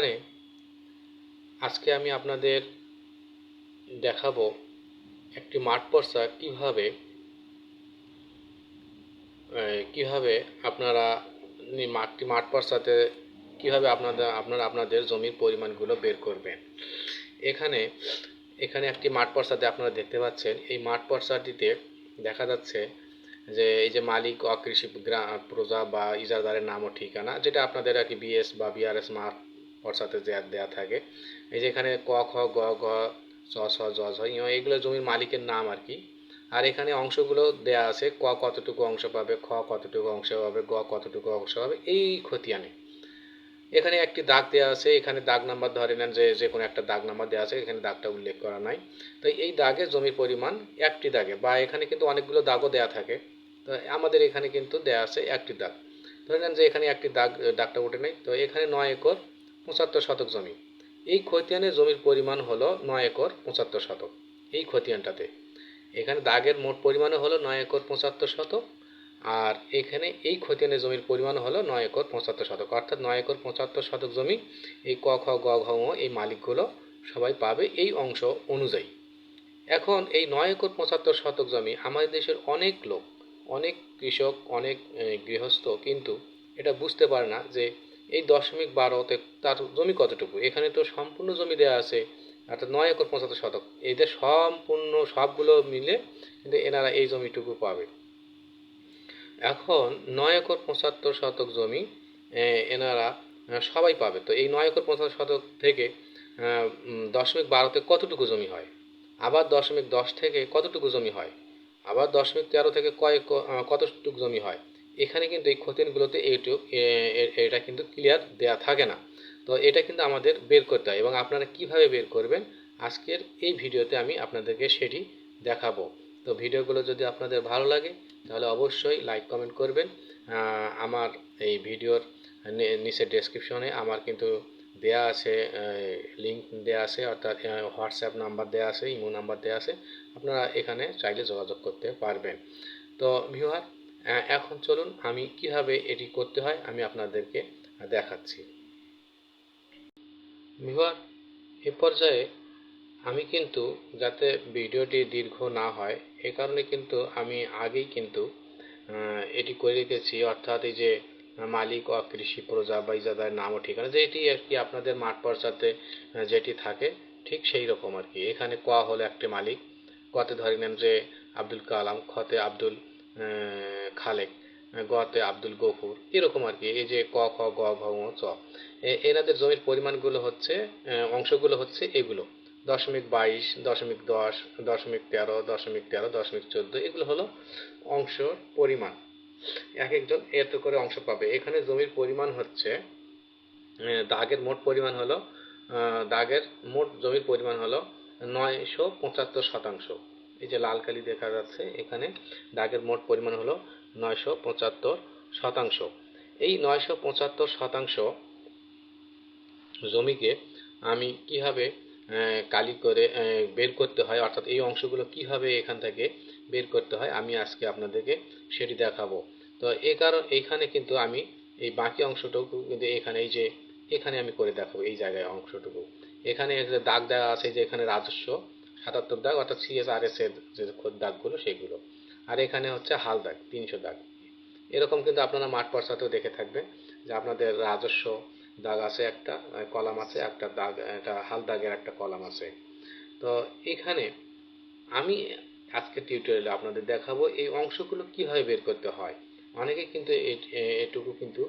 এখানে আজকে আমি আপনাদের দেখাবো একটি মাঠ পর্সা কীভাবে কীভাবে আপনারা মাঠটি, মাঠ পর্সাতে কীভাবে আপনাদের, আপনারা আপনাদের জমির পরিমাণগুলো বের করবেন। এখানে এখানে একটি মাঠ পর্সাতে আপনারা দেখতে পাচ্ছেন, এই মাঠ পর্সাটিতে দেখা যাচ্ছে যে এই যে মালিক অকৃষি প্রজা বা ইজারদারের নাম ও ঠিকানা, যেটা আপনাদের আর কি বিএস বা বিআরএস মাঠ পর্সাতে দেয়া থাকে। এই যে এখানে ক, খ, গ, ঘ চ ছ জ, ঝ এগুলো জমির মালিকের নাম আর কি। আর এখানে অংশগুলো দেয়া আছে, ক কতটুকু অংশ পাবে, খ কতটুকু অংশ পাবে, গ কতটুকু অংশ পাবে, এই খতিয়ানে। এখানে একটি দাগ দেওয়া আছে, এখানে দাগ নাম্বার ধরে নেন যে যে কোনো একটা দাগ নাম্বার দেওয়া আছে, এখানে দাগটা উল্লেখ করা নাই। তো এই দাগে জমির পরিমাণ একটি দাগে, বা এখানে কিন্তু অনেকগুলো দাগও দেওয়া থাকে। তো আমাদের এখানে কিন্তু দেওয়া আছে একটি দাগ। ধরে নেন যে এখানে একটি দাগ, দাগটা উঠে নেই। তো এখানে নয় একর পঁচাত্তর শতক জমি। এই খতিয়ানে জমির পরিমাণ হলো নয় একর পঁচাত্তর শতক, এই খতিয়ানটাতে। এখানে দাগের মোট পরিমাণও হলো নয় একর পঁচাত্তর শতক, আর এখানে এই খতিয়ানে জমির পরিমাণ হলো নয় একর পঁচাত্তর শতক। অর্থাৎ নয় একর পঁচাত্তর শতক জমি, এই ক, খ, গ, ঘ এই মালিকগুলো সবাই পাবে এই অংশ অনুযায়ী। এখন এই নয় একর পঁচাত্তর শতক জমি আমাদের দেশের অনেক লোক, অনেক কৃষক, অনেক গৃহস্থ কিন্তু এটা বুঝতে পারে না যে এই দশমিক বারোতে তার জমি কতটুকু? এখানে তো সম্পূর্ণ জমি দেওয়া আছে। অর্থাৎ নয় একর পঁচাত্তর শতক। এদের সম্পূর্ণ সবগুলো মিলে কিন্তু এনারা এই জমিটুকু পাবে। এখন নয় একর পঁচাত্তর শতক জমি এনারা সবাই পাবে। তো এই নয় একর পঁচাত্তর শতক থেকে দশমিক বারোতে কতটুকু জমি হয়? আবার দশমিক দশ থেকে কতটুকু জমি হয়? আবার দশমিক তেরো থেকে কয় ক- আহ, কতটুকু জমি হয়? এখানে কিন্তু এই খতিয়ানগুলোতে এইটু এ- এ- এটা কিন্তু ক্লিয়ার দেয়া থাকে না। তো এটা কিন্তু আমাদের বের করতে হয় এবং আপনারা কীভাবে বের করবেন, আজকের এই ভিডিওতে আমি আপনাদেরকে সেটি দেখাবো। তো ভিডিওগুলো যদি আপনাদের ভালো লাগে, তাহলে অবশ্যই লাইক, কমেন্ট করবেন। আমার এই ভিডিওর নি- নিচে ডেসক্রিপশনে আমার কিন্তু দেয়া আছে লিঙ্ক দেয়া আছে, অর্থাৎ হোয়াটসঅ্যাপ নাম্বার দেয়া আছে, ইমো নাম্বার দেয়া আছে। আপনারা এখানে চাইলে যোগাযোগ করতে পারবেন। তো ভিউয়ার এখন চলুন আমি কীভাবে এটি করতে হয়, আমি আপনাদেরকে দেখাচ্ছি। ভিউয়ার এ পর্যায়ে আমি কিন্তু যাতে ভিডিওটি দীর্ঘ না হয় এ কারণে কিন্তু আমি আগেই কিন্তু এটি করে রেখেছি। অর্থাৎ এই যে মালিক ও কৃষি প্রজা বা ইজাদার নাম ও ঠিকানা যেটি আর কি আপনাদের মাঠ পর্চাতে আহ, যেটি থাকে ঠিক সেই রকম আর কি। এখানে ক হলো একটি মালিক কতে ধরে নেন যে আব্দুল কালাম খতে আব্দুল খালেক গতে আব্দুল গফুর এরকম আর কি। এই যে ক খ গ ঘ চ। এনাদের জমির পরিমাণগুলো হচ্ছে অংশগুলো হচ্ছে এগুলো। দশমিক বাইশ, দশমিক দশ, দশমিক তেরো দশমিক তেরো, দশমিক চোদ্দ, এগুলো হলো অংশর পরিমাণ। এক একজন এত করে অংশ পাবে। এখানে জমির পরিমাণ হচ্ছে দাগের মোট পরিমাণ হলো দাগের মোট জমির পরিমাণ হলো নয়শো পঁচাত্তর শতাংশ। এই যে লাল কালি দেখা যাচ্ছে, এখানে দাগের মোট পরিমাণ হলো নয়শো পঁচাত্তর শতাংশ। এই নয়শো পঁচাত্তর শতাংশ জমিকে আমি কীভাবে কালি করে বের করতে হয়, অর্থাৎ এই অংশগুলো কীভাবে এখান থেকে বের করতে হয়, আমি আজকে আপনাদেরকে সেটি দেখাবো। তো এই কারণ, এইখানে কিন্তু আমি এই বাকি অংশটুকু কিন্তু এখানে, এই যে এখানে আমি করে দেখাবো, এই জায়গায় অংশটুকু। এখানে দাগ দেওয়া আছে যে এখানে রাজস্ব, সাতাত্তর দাগ, অর্থাৎ সিএসআরএস এর যে দাগগুলো, সেগুলো। আর এখানে হচ্ছে হাল দাগ, তিনশো দাগ। এরকম কিন্তু আপনারা মাঠ পর্সাতেও দেখে থাকবেন যে আপনাদের রাজস্ব দাগ আছে একটা কলাম আছে একটা দাগ, একটা হাল দাগের একটা কলাম আছে। তো এখানে আমি আজকে টিউটোরিয়ালে আপনাদের দেখাবো এই অংশগুলো কীভাবে বের করতে হয়। অনেকে কিন্তু এটুকু কিন্তু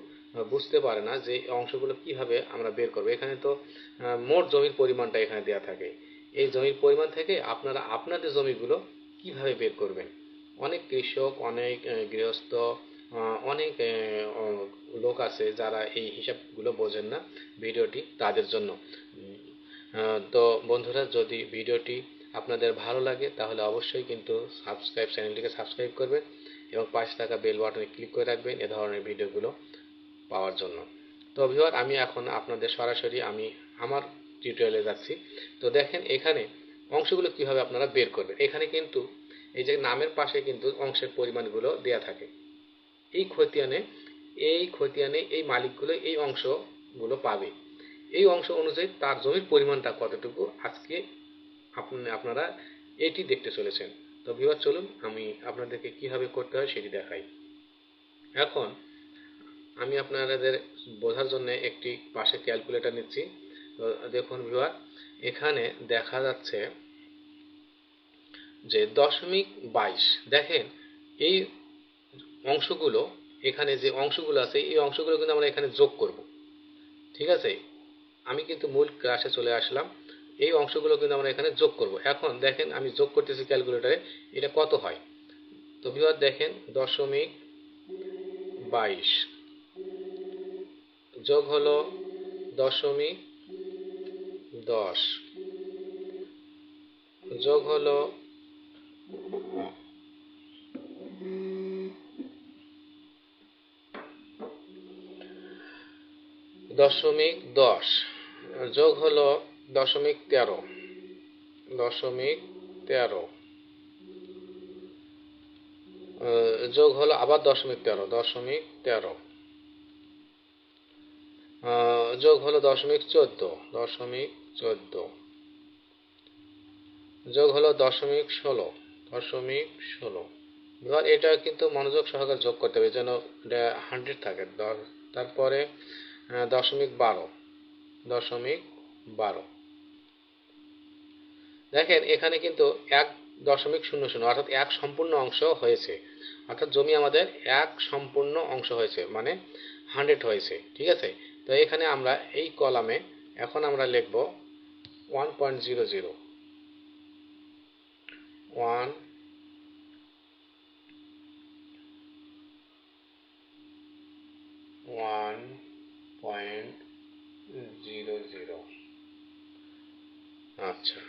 বুঝতে পারে না যে অংশগুলো কীভাবে আমরা বের করব। এখানে তো মোট জমির পরিমাণটা এখানে দেওয়া থাকে। এই জমির পরিমাণ থেকে আপনারা আপনাদের জমিগুলো কীভাবে বের করবেন? অনেক কৃষক, অনেক গৃহস্থ অনেক লোক আছে যারা এই হিসাবগুলো বোঝেন না ভিডিওটি তাদের জন্য। তো বন্ধুরা, যদি ভিডিওটি আপনাদের ভালো লাগে, তাহলে অবশ্যই কিন্তু সাবস্ক্রাইব চ্যানেলটিকে সাবস্ক্রাইব করবেন এবং পাশে থাকা বেল বাটনে ক্লিক করে রাখবেন এ ধরনের ভিডিওগুলো পাওয়ার জন্য। তো ভিওয়ার আমি এখন আপনাদের সরাসরি, আমি আমার টিউটোরিয়ালে যাচ্ছি। তো দেখেন, এখানে অংশগুলো কীভাবে আপনারা বের করবেন। এখানে কিন্তু এই যে নামের পাশে কিন্তু অংশের পরিমাণগুলো দেয়া থাকে। এই খতিয়ানে এই খতিয়ানে এই মালিকগুলো এই অংশগুলো পাবে। এই অংশ অনুযায়ী তার জমির পরিমাণটা কতটুকু? আজকে আপনি, আপনারা এটি দেখতে চলেছেন। তো বিভাগ চলুন আমি আপনাদেরকে কীভাবে করতে হয় সেটি দেখাই। এখন আমি আপনাদের বোঝার জন্য একটি পাশে ক্যালকুলেটর নিচ্ছি। তো দেখুন বিভাগ এখানে দেখা যাচ্ছে যে দশমিক বাইশ। দেখেন, এই অংশগুলো, এখানে যে অংশগুলো আছে, এই অংশগুলো কিন্তু আমরা এখানে যোগ করব। ঠিক আছে? আমি কিন্তু মূল ক্লাসে চলে আসলাম। এই অংশগুলো কিন্তু আমরা এখানে যোগ করব। এখন দেখেন আমি যোগ করতেছি ক্যালকুলেটারে এটা কত হয়? তো বিভাগ দেখেন, দশমিক বাইশ। যোগ হলো দশমিক দশ। যোগ হলো দশমিক দশ। যোগ হলো দশমিক তেরো। দশমিক তেরো। যোগ হলো আবার দশমিক তেরো দশমিক তেরো। যোগ হলো দশমিক চোদ্দ দশমিক চোদ্দ। যোগ হলো দশমিক ষোলো দশমিক ষোলো। এবার এটা কিন্তু মনোযোগ সহকারে যোগ করতে হবে যেন হান্ড্রেড থাকে। তারপরে দশমিক বারো। দশমিক বারো। দেখেন, এখানে কিন্তু এক দশমিক শূন্য শূন্য, অর্থাৎ এক সম্পূর্ণ অংশ হয়েছে। অর্থাৎ জমি আমাদের এক সম্পূর্ণ অংশ হয়েছে মানে হান্ড্রেড হয়েছে, ঠিক আছে? তো এখানে আমরা এই কলামে এখন আমরা লিখব one point zero zero one one zero zero. আচ্ছা।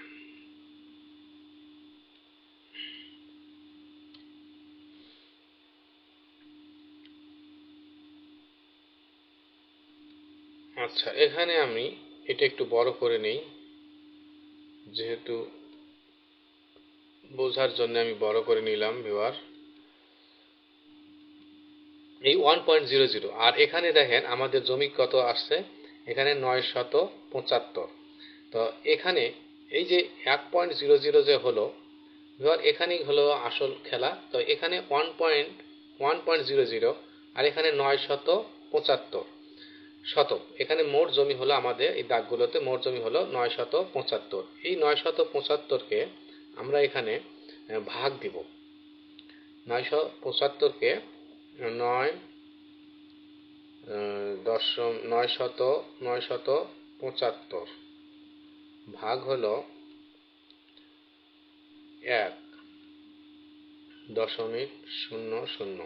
আচ্ছা এখানে আমি এটা একটু বড় করে নেই। যেহেতু বোঝার জন্য আমি বড় করে নিলাম ভিওয়ার এই ওয়ান পয়েন্ট জিরো জিরো আর এখানে দেখেন আমাদের জমি কত আসছে? এখানে নয় শত পঁচাত্তর। তো এখানে এই যে এক পয়েন্ট জিরো জিরো যে হলো এবার এখানেই হলো আসল খেলা, তো এখানে one point one point zero zero আর এখানে নয় শত পঁচাত্তর। শতক, এখানে মোট জমি হলো আমাদের এই দাগগুলোতে মোট জমি হলো নয় শত পঁচাত্তর। এই নয় শত পঁচাত্তরকে আমরা এখানে ভাগ দিব। নয়শো পঁচাত্তরকে নয় দশম, নয় শত নয় শত পঁচাত্তর। ভাগ হল এক। দশমিক শূন্য শূন্য।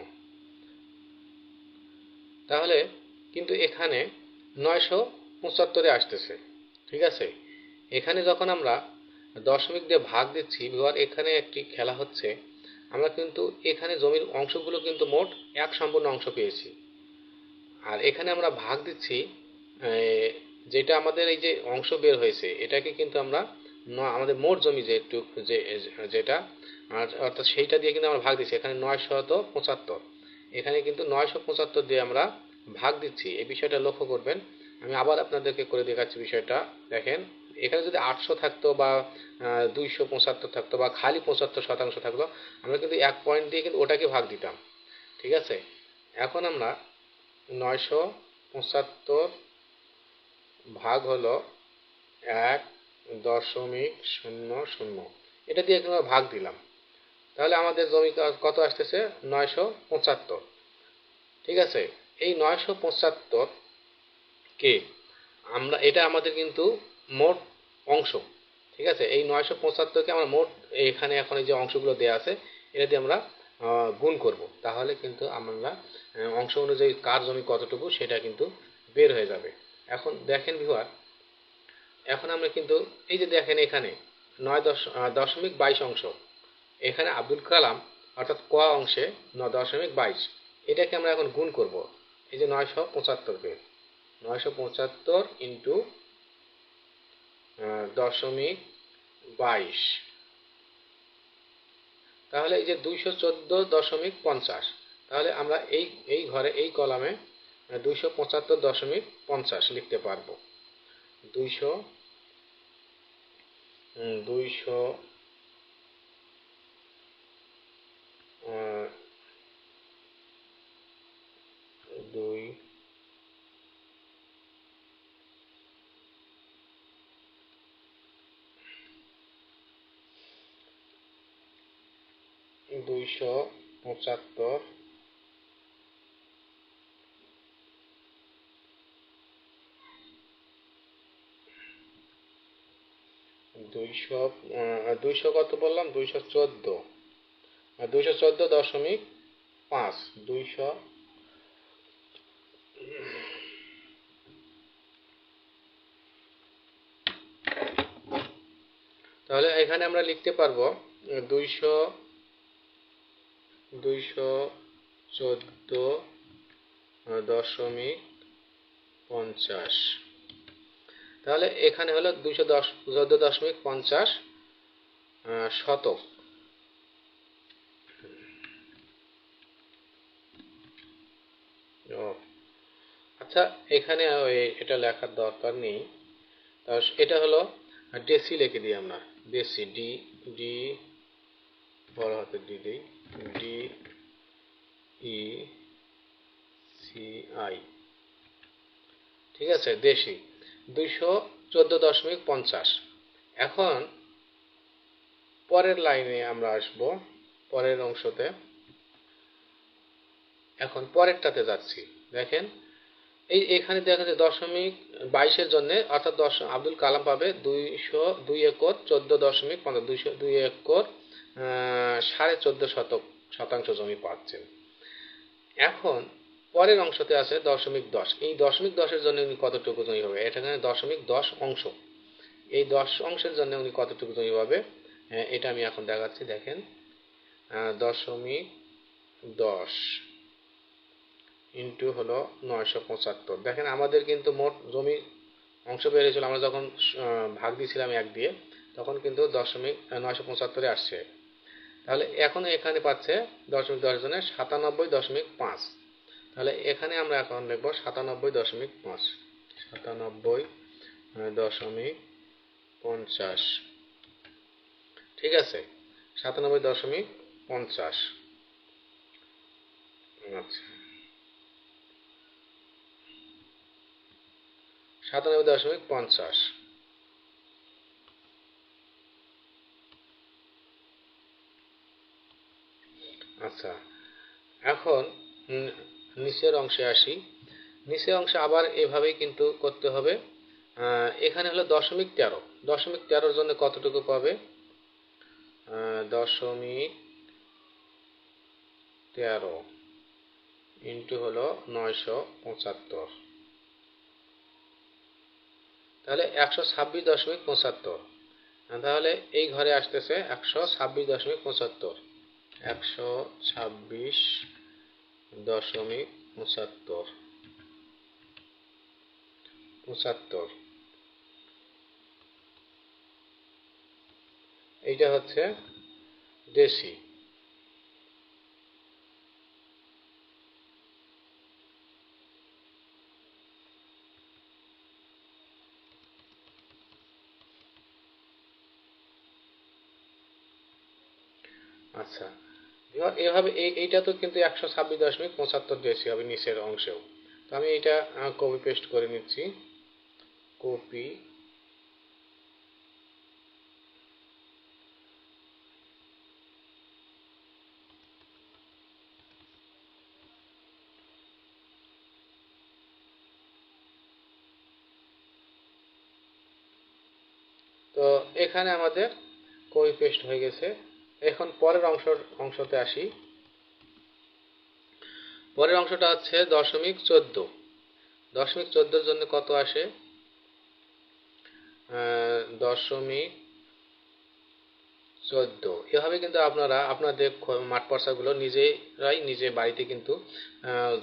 তাহলে কিন্তু এখানে নয়শো পঁচাত্তরে আসতেছে, ঠিক আছে? এখানে যখন আমরা দশমিক দিয়ে ভাগ দিচ্ছি এবার এখানে একটি খেলা হচ্ছে, আমরা কিন্তু এখানে জমির অংশগুলো কিন্তু মোট এক সম্পূর্ণ অংশ পেয়েছি। আর এখানে আমরা ভাগ দিচ্ছি যেটা আমাদের এই যে অংশ বের হয়েছে, এটাকে কিন্তু আমরা আমাদের মোট জমি যেটুক যে, যেটা অর্থাৎ সেইটা দিয়ে কিন্তু আমরা ভাগ দিচ্ছি। এখানে নয় শত পঁচাত্তর। এখানে কিন্তু নয়শো পঁচাত্তর দিয়ে আমরা ভাগ দিচ্ছি। এই বিষয়টা লক্ষ্য করবেন। আমি আবার আপনাদেরকে করে দেখাচ্ছি বিষয়টা। দেখেন, এখানে যদি আটশো থাকতো বা দুইশো পঁচাত্তর থাকতো বা খালি পঁচাত্তর শতাংশ থাকতো, আমরা কিন্তু এক পয়েন্ট দিয়ে কিন্তু ওটাকে ভাগ দিতাম। ঠিক আছে? এখন আমরা নয়শো পঁচাত্তর ভাগ হলো এক দশমিক শূন্য শূন্য। এটা দিয়ে আমরা ভাগ দিলাম। তাহলে আমাদের জমি কত আসতেছে? নয়শো পঁচাত্তর। ঠিক আছে? এই নয়শো পঁচাত্তর কে? আমরা, এটা আমাদের কিন্তু মোট অংশ। ঠিক আছে? এই নয়শো পঁচাত্তরকে আমরা মোট, এখানে এখন যে অংশগুলো দেওয়া আছে, এটা দিয়ে আমরা গুণ করব। তাহলে কিন্তু আমরা অংশ অনুযায়ী কার জমি কতটুকু সেটা কিন্তু বের হয়ে যাবে। এখন দেখেন বিভাগ এখন আমরা কিন্তু এই যে দেখেন এখানে নয় দশ দশমিক বাইশ অংশ। এখানে আব্দুল কালাম, অর্থাৎ ক অংশে ন দশমিক বাইশ। এটাকে আমরা এখন গুণ করব। এই যে নয়শো পঁচাত্তরকে নয়শো পঁচাত্তর ইন্টু দশমিক বাইশ। তাহলে এই যে দুইশো চোদ্দ দশমিক পঞ্চাশ, তাহলে আমরা এই এই ঘরে, এই কলামে দুইশো পঁচাত্তর দশমিক পঞ্চাশ লিখতে পারব। দুইশো দুইশো আহ, দুই দুইশো পঁচাত্তর। দুইশো দুইশো কত বললাম? দুইশো চোদ্দ। দুইশো চোদ্দ দশমিক পাঁচ। দুইশো তাহলে এখানে আমরা লিখতে পারব, দুইশো দুইশো চোদ্দ, দশমিক পঞ্চাশ। তাহলে এখানে হলো দুইশো দশ, চোদ্দ দশমিক পঞ্চাশ শতক। আচ্ছা এখানে এটা লেখার দরকার নেই। এটা হলো ডেসি লিখে দিই আমরা। ডেসি, ডি ডি বড় হাতের ডি দিই ডি ই সি আই ঠিক আছে, দেশি। দুইশো চোদ্দ দশমিক পঞ্চাশ। এখন পরের লাইনে আমরা আসব, পরের অংশতে। এখন পরেরটাতে যাচ্ছি। দেখেন, এই এখানে দেখা যাচ্ছে দশমিক বাইশের জন্য, অর্থাৎ দশ আব্দুল কালাম পাবে দুইশো দুই একর, চোদ্দ দশমিক পঞ্চাশ, দুইশো দুই একর সাড়ে চোদ্দ শতক শতাংশ জমি পাচ্ছেন। এখন পরের অংশতে আছে দশমিক দশ। এই দশমিক দশের জন্য উনি কতটুকু জমি এটা এখানে দশমিক দশ অংশ। এই দশ অংশের জন্য উনি কতটুকু জমি পাবে? আহ, এটা আমি এখন দেখাচ্ছি দেখেন। দশমিক দশ ইন্টু হলো নয়শো পঁচাত্তর। দেখেন আমাদের কিন্তু মোট জমি অংশ বের হয়েছিল আমরা যখন ভাগ দিয়েছিলাম এক দিয়ে তখন কিন্তু দশমিক নয়শো পঁচাত্তরে আসছে। তাহলে এখন এখানে পাচ্ছে দশমিক দশ জনের সাতানব্বই দশমিক পাঁচ। তাহলে এখানে আমরা এখন লিখব সাতানব্বই দশমিক পাঁচ। সাতানব্বই দশমিক পঞ্চাশ। ঠিক আছে? সাতানব্বই দশমিক পঞ্চাশ। আচ্ছা। সাতানব্বই দশমিক পঞ্চাশ। আচ্ছা। এখন নিচের অংশে আসি। নিচের অংশে আবার এভাবেই কিন্তু করতে হবে। এখানে হলো দশমিক তেরো। দশমিক তেরোর জন্য কতটুকু পাবে? দশমিক তেরো ইন্টু হলো নয়শো পঁচাত্তর। তাহলে একশো ছাব্বিশ দশমিক পঁচাত্তর। তাহলে এই ঘরে আসতেছে একশো ছাব্বিশ দশমিক পঁচাত্তর। একশো ছাব্বিশ দশমিক পঁচাত্তর। পঁচাত্তর। এইটা হচ্ছে দেশি। আচ্ছা। এভাবে এই এইটা তো কিন্তু একশো ছাব্বিশ দশমিক পঁচাত্তর দেশি হবে নিচের অংশেও। তো আমি এটা কপি পেস্ট করে নিচ্ছি। কপি তো এখানে আমাদের কপি পেস্ট হয়ে গেছে। এখন পরের অংশ, অংশতে আসি। পরের অংশটা হচ্ছে দশমিক চোদ্দ। দশমিক চোদ্দোর জন্য কত আসে? দশমিক চোদ্দ। এভাবে কিন্তু আপনারা, আপনাদের মাঠ পর্সাগুলো নিজেরাই নিজে বাড়িতে কিন্তু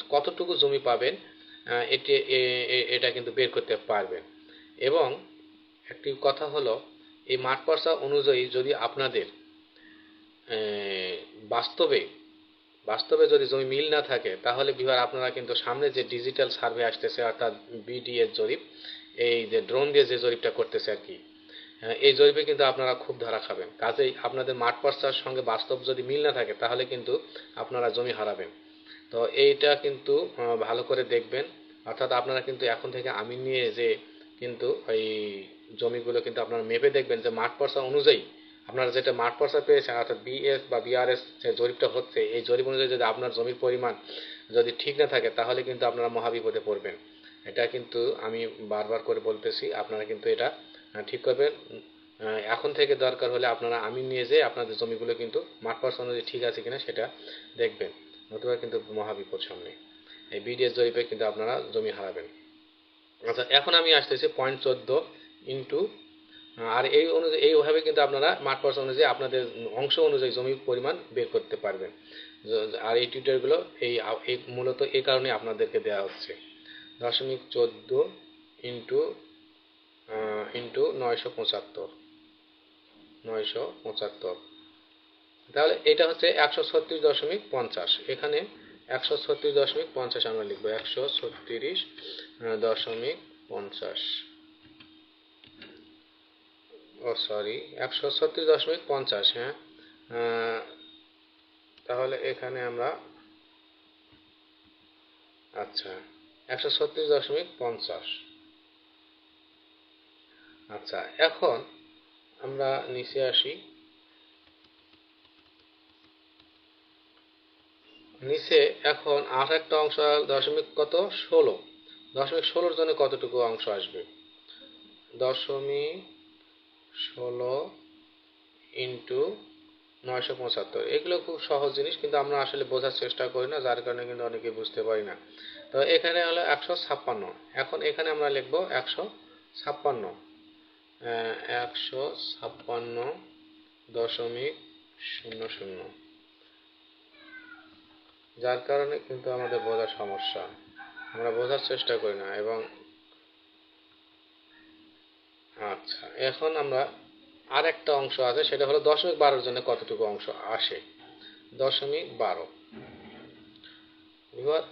কতটুকু জমি পাবেন এটি এটা কিন্তু বের করতে পারবেন। এবং একটি কথা হলো, এই মাঠ পর্সা অনুযায়ী যদি আপনাদের বাস্তবে বাস্তবে যদি জমি মিল না থাকে, তাহলে বিহার আপনারা কিন্তু সামনে যে ডিজিটাল সার্ভে আসতেছে, অর্থাৎ বিডিএর জরিপ, এই যে ড্রোন দিয়ে যে জরিপটা করতেছে আর কি এই জরিপে কিন্তু আপনারা খুব ধরা খাবেন। কাজেই আপনাদের মাঠ পর্চার সঙ্গে বাস্তব যদি মিল না থাকে, তাহলে কিন্তু আপনারা জমি হারাবেন। তো এইটা কিন্তু ভালো করে দেখবেন। অর্থাৎ আপনারা কিন্তু এখন থেকে আমিন নিয়ে যে কিন্তু এই জমিগুলো কিন্তু আপনারা মেপে দেখবেন যে মাঠ পর্চা অনুযায়ী আপনারা যেটা মাঠ পর্চা পেয়েছেন, অর্থাৎ বিএস বা বিআরএস যে জরিপটা হচ্ছে, এই জরিপ অনুযায়ী যদি আপনার জমির পরিমাণ যদি ঠিক না থাকে, তাহলে কিন্তু আপনারা মহাবিপদে পড়বেন। এটা কিন্তু আমি বারবার করে বলতেছি, আপনারা কিন্তু এটা ঠিক করবেন। এখন থেকে দরকার হলে আপনারা, আমি নিয়ে যেয়ে আপনাদের জমিগুলো কিন্তু মাঠ পর্চা অনুযায়ী ঠিক আছে কিনা সেটা দেখবেন। নতুবা কিন্তু মহাবিপদ সামনে। এই বিডিএস জরিপে কিন্তু আপনারা জমি হারাবেন। আচ্ছা এখন আমি আসতেছি পয়েন্ট চোদ্দ ইন্টু আর এই অনুযায়ী এইভাবে কিন্তু আপনারা মাঠ পর্চা অনুযায়ী আপনাদের অংশ অনুযায়ী জমির পরিমাণ বের করতে পারবেন। আর এই টিউটোরিয়ালগুলো এই এই মূলত এই কারণে আপনাদেরকে দেওয়া হচ্ছে। দশমিক চোদ্দ ইন্টু ইন্টু নয়শো পঁচাত্তর। নয়শো পঁচাত্তর। তাহলে এটা হচ্ছে একশো ছত্রিশ দশমিক পঞ্চাশ। এখানে একশো ছত্রিশ দশমিক পঞ্চাশ আমরা লিখব। একশো ছত্রিশ দশমিক পঞ্চাশ। ও সরি একশো ছত্রিশ দশমিক পঞ্চাশ হ্যাঁ? তাহলে এখানে আমরা আচ্ছা একশো ছত্রিশ দশমিক পঞ্চাশ। আচ্ছা এখন আমরা নিচে আসি। নিচে এখন আর একটা অংশ, দশমিক কত? ষোলো। দশমিক ষোলোর জন্য কতটুকু অংশ আসবে? দশমিক ষোলো ইন্টু নয়শো পঁচাত্তর। এগুলো খুব সহজ জিনিস, কিন্তু আমরা আসলে বোঝার চেষ্টা করি না, যার কারণে কিন্তু অনেকে বুঝতে পারি না। তো এখানে হলো একশো ছাপ্পান্ন। এখন এখানে আমরা লিখব একশো ছাপ্পান্ন। একশো ছাপ্পান্ন দশমিক শূন্য শূন্য। যার কারণে কিন্তু আমাদের বোঝার সমস্যা। আমরা বোঝার চেষ্টা করি না, এবং আচ্ছা এখন আমরা আর একটা অংশ আছে, সেটা হলো দশমিক বারোর জন্য কতটুকু অংশ আসে? দশমিক বারো। এবার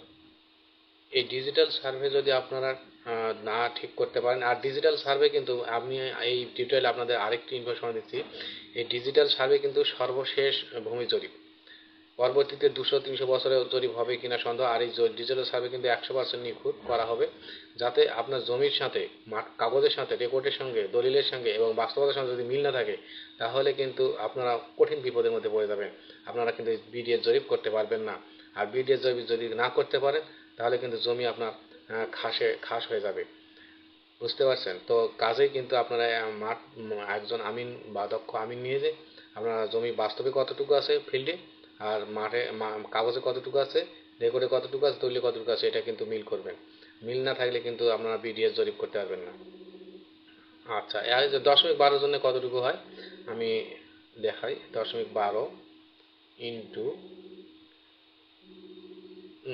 এই ডিজিটাল সার্ভে যদি আপনারা না ঠিক করতে পারেন, আর ডিজিটাল সার্ভে কিন্তু আমি এই টিউটোরিয়ালে আপনাদের আরেকটি ইনফরমেশন দিচ্ছি, এই ডিজিটাল সার্ভে কিন্তু সর্বশেষ ভূমি জরিপ পরবর্তীতে দুশো, তিনশো বছরে জরিপ হবে কিনা সন্দেহ, আর এই ডিজিটাল সার্ভে কিন্তু একশো পার্সেন্ট নিখুঁত করা হবে, যাতে আপনার জমির সাথে কাগজের সাথে, রেকর্ডের সঙ্গে, দলিলের সঙ্গে এবং বাস্তবতার সঙ্গে যদি মিল না থাকে, তাহলে কিন্তু আপনারা কঠিন বিপদের মধ্যে পড়ে যাবেন। আপনারা কিন্তু বিডিএস জরিপ করতে পারবেন না। আর বিডিএস জরিপ যদি না করতে পারেন, তাহলে কিন্তু জমি আপনার খাসে, খাস হয়ে যাবে। বুঝতে পারছেন? তো কাজেই কিন্তু আপনারা মাঠ একজন আমিন বা দক্ষ আমিন নিয়ে যে, আপনারা জমি বাস্তবে কতটুকু আছে ফিল্ডে আর মাঠে কাগজে কতটুকু আছে, রেকর্ডে কতটুকু আছে দলিলে কতটুকু আছে, এটা কিন্তু মিল করবেন। মিল না থাকলে কিন্তু আপনারা বিডিএস জরিপ করতে পারবেন না। আচ্ছা যে দশমিক বারোর জন্য কতটুকু হয়? আমি দেখাই, দশমিক বারো ইন্টু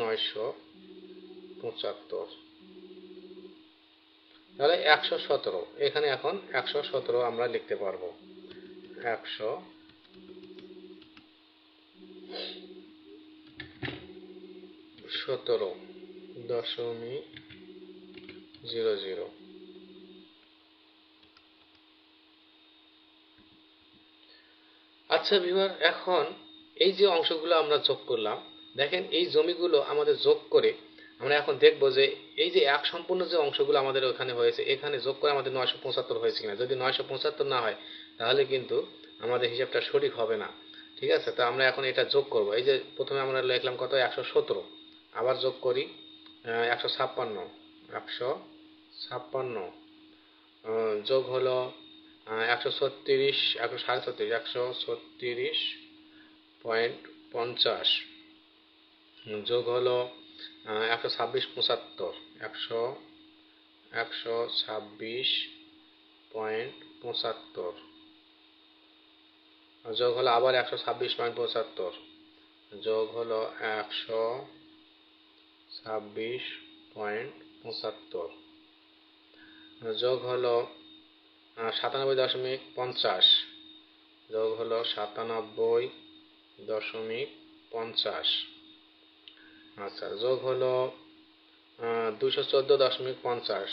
নয়শো পঁচাত্তর। তাহলে একশো সতেরো, এখানে এখন একশো সতেরো আমরা লিখতে পারব। একশো সতেরো দশমিক জিরো জিরো। আচ্ছা ভিউয়ার এখন এই যে অংশগুলো আমরা যোগ করলাম, দেখেন এই জমিগুলো আমাদের যোগ করে আমরা এখন দেখব যে এই যে এক সম্পূর্ণ যে অংশগুলো আমাদের ওখানে হয়েছে, এখানে যোগ করে আমাদের নয়শো পঁচাত্তর হয়েছে কিনা। যদি নয়শো পঁচাত্তর না হয়, তাহলে কিন্তু আমাদের হিসাবটা সঠিক হবে না। ঠিক আছে? তো আমরা এখন এটা যোগ করব। এই যে প্রথমে আমরা লিখলাম কত? একশো সতেরো। আবার যোগ করি একশো ছাপ্পান্ন। একশো ছাপ্পান্ন যোগ হলো একশো ছত্রিশ, একশো সাড়ে ছত্রিশ, একশো ছত্রিশ পয়েন্ট পঞ্চাশ। যোগ হলো একশো ছাব্বিশ পঁচাত্তর। একশো একশো ছাব্বিশ পয়েন্ট পঁচাত্তর। যোগ হলো আবার একশো ছাব্বিশ পয়েন্ট পঁচাত্তর। যোগ হলো একশো ছাব্বিশ পয়েন্ট পঁচাত্তর। যোগ হলো সাতানব্বই দশমিক পঞ্চাশ। যোগ হলো সাতানব্বই দশমিক পঞ্চাশ। আচ্ছা যোগ হলো দুশো চোদ্দ দশমিক পঞ্চাশ।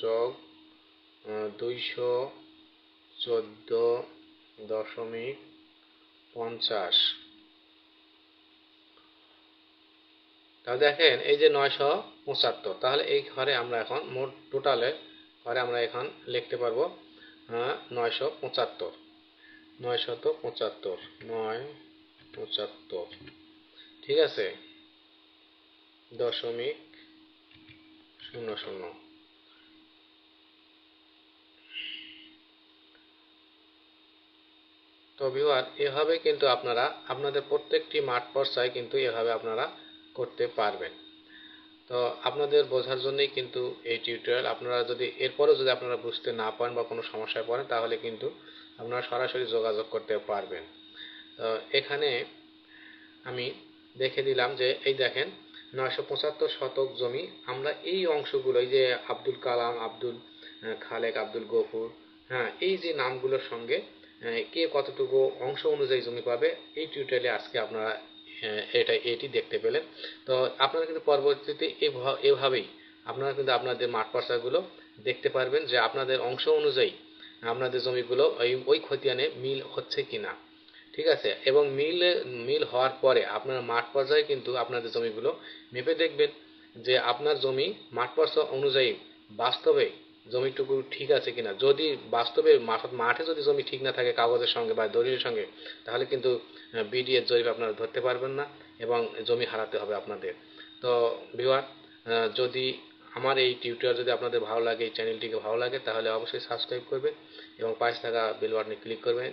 যোগ দুইশো চোদ্দ দশমিক পঞ্চাশ। তাহলে দেখেন, এই যে নয়শো পঁচাত্তর, তাহলে এই ঘরে আমরা এখন মোট টোটালে ঘরে আমরা এখন লিখতে পারব নয়শো পঁচাত্তর। নয়শত পঁচাত্তর, নয় পঁচাত্তর। ঠিক আছে? দশমিক শূন্য শূন্য। তো ভিউয়ার এভাবে কিন্তু আপনারা, আপনাদের প্রত্যেকটি মাঠ পর্যায়ে কিন্তু এভাবে আপনারা করতে পারবেন। তো আপনাদের বোঝার জন্যই কিন্তু এই টিউটোরিয়াল আপনারা যদি, এরপরেও যদি আপনারা বুঝতে না পারেন বা কোনো সমস্যায় পড়েন, তাহলে কিন্তু আপনারা সরাসরি যোগাযোগ করতে পারবেন। তো এখানে আমি দেখে দিলাম যে, এই দেখেন, নয়শো পঁচাত্তর শতক জমি। আমরা এই অংশগুলো, এই যে আব্দুল কালাম, আব্দুল খালেক, আব্দুল গফুর হ্যাঁ এই যে নামগুলোর সঙ্গে কে কতটুকু অংশ অনুযায়ী জমি পাবে, এই টিউটোরিয়ালে আজকে আপনারা এটা, এটি দেখতে পেলেন। তো আপনারা কিন্তু পরবর্তীতে এভাবেই আপনারা কিন্তু আপনাদের মাঠ পার্সাগুলো দেখতে পারবেন যে আপনাদের অংশ অনুযায়ী আপনাদের জমিগুলো ওই ওই খতিয়ানে মিল হচ্ছে কি না ঠিক আছে? এবং মিল মিল হওয়ার পরে আপনার মাঠ পর্যায়ে কিন্তু আপনাদের জমিগুলো মেপে দেখবেন যে আপনার জমি মাঠ পর্যায় অনুযায়ী বাস্তবে জমিটুকু ঠিক আছে কিনা? যদি বাস্তবে মাঠে যদি জমি ঠিক না থাকে, কাগজের সঙ্গে বা দলিলের সঙ্গে, তাহলে কিন্তু বিডিএর জরিপ আপনারা ধরতে পারবেন না এবং জমি হারাতে হবে আপনাদের। তো ভিওয়ার যদি আমার এই টিউটোরিয়াল যদি আপনাদের ভালো লাগে, এই চ্যানেলটিকে ভালো লাগে, তাহলে অবশ্যই সাবস্ক্রাইব করবেন এবং পাশে থাকা বেল বাটনে ক্লিক করবেন।